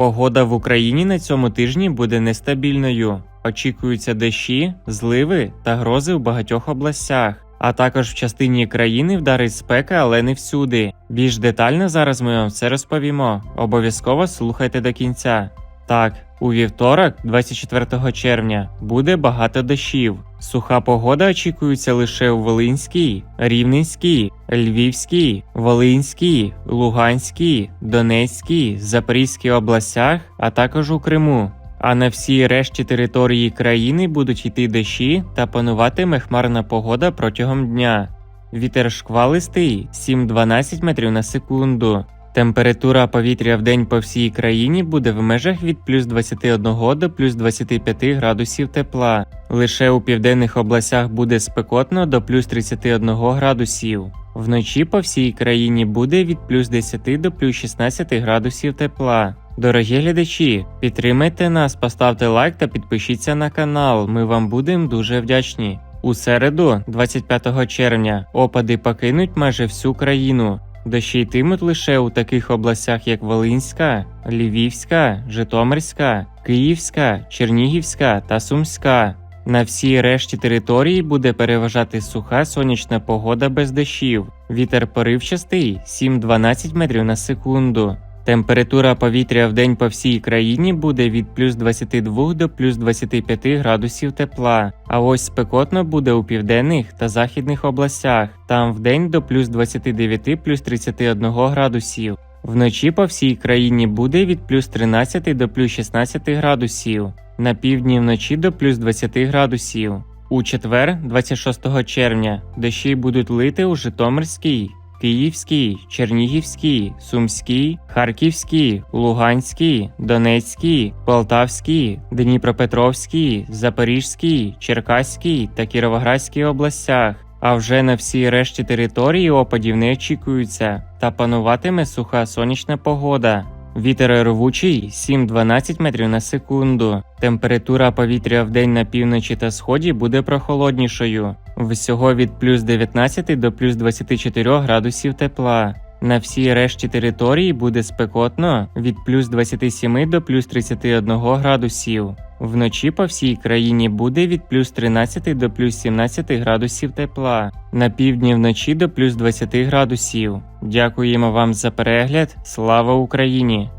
Погода в Україні на цьому тижні буде нестабільною. Очікуються дощі, зливи та грози в багатьох областях. А також в частині країни вдарить спека, але не всюди. Більш детально зараз ми вам все розповімо. Обов'язково слухайте до кінця. Так, у вівторок, 24 червня, буде багато дощів. Суха погода очікується лише у Волинській, Рівненській, Львівській, Волинській, Луганській, Донецькій, Запорізькій областях, а також у Криму. А на всій решті території країни будуть йти дощі та пануватиме хмарна погода протягом дня. Вітер шквалистий 7-12 метрів на секунду. Температура повітря в день по всій країні буде в межах від плюс 21 до плюс 25 градусів тепла. Лише у південних областях буде спекотно до плюс 31 градусів. Вночі по всій країні буде від плюс 10 до плюс 16 градусів тепла. Дорогі глядачі, підтримайте нас, поставте лайк та підпишіться на канал. Ми вам будемо дуже вдячні. У середу, 25 червня, опади покинуть майже всю країну. Дощі йтимуть лише у таких областях, як Волинська, Львівська, Житомирська, Київська, Чернігівська та Сумська. На всій решті території буде переважати суха сонячна погода без дощів. Вітер поривчастий 7-12 метрів на секунду. Температура повітря в день по всій країні буде від плюс 22 до плюс 25 градусів тепла. А ось спекотно буде у південних та західних областях. Там в день до плюс 29 плюс 31 градусів. Вночі по всій країні буде від плюс 13 до плюс 16 градусів. На півдні вночі до плюс 20 градусів. У четвер, 26 червня, дощі будуть лити у Житомирській, Київській, Чернігівській, Сумській, Харківській, Луганській, Донецькій, Полтавській, Дніпропетровській, Запорізькій, Черкаській та Кіровоградській областях. А вже на всій решті території опадів не очікується та пануватиме суха сонячна погода. Вітер рвучий 7-12 метрів на секунду. Температура повітря в день на півночі та сході буде прохолоднішою. Всього від плюс 19 до плюс 24 градусів тепла. На всій решті території буде спекотно від плюс 27 до плюс 31 градусів. Вночі по всій країні буде від плюс 13 до плюс 17 градусів тепла. На півдні вночі до плюс 20 градусів. Дякуємо вам за перегляд. Слава Україні!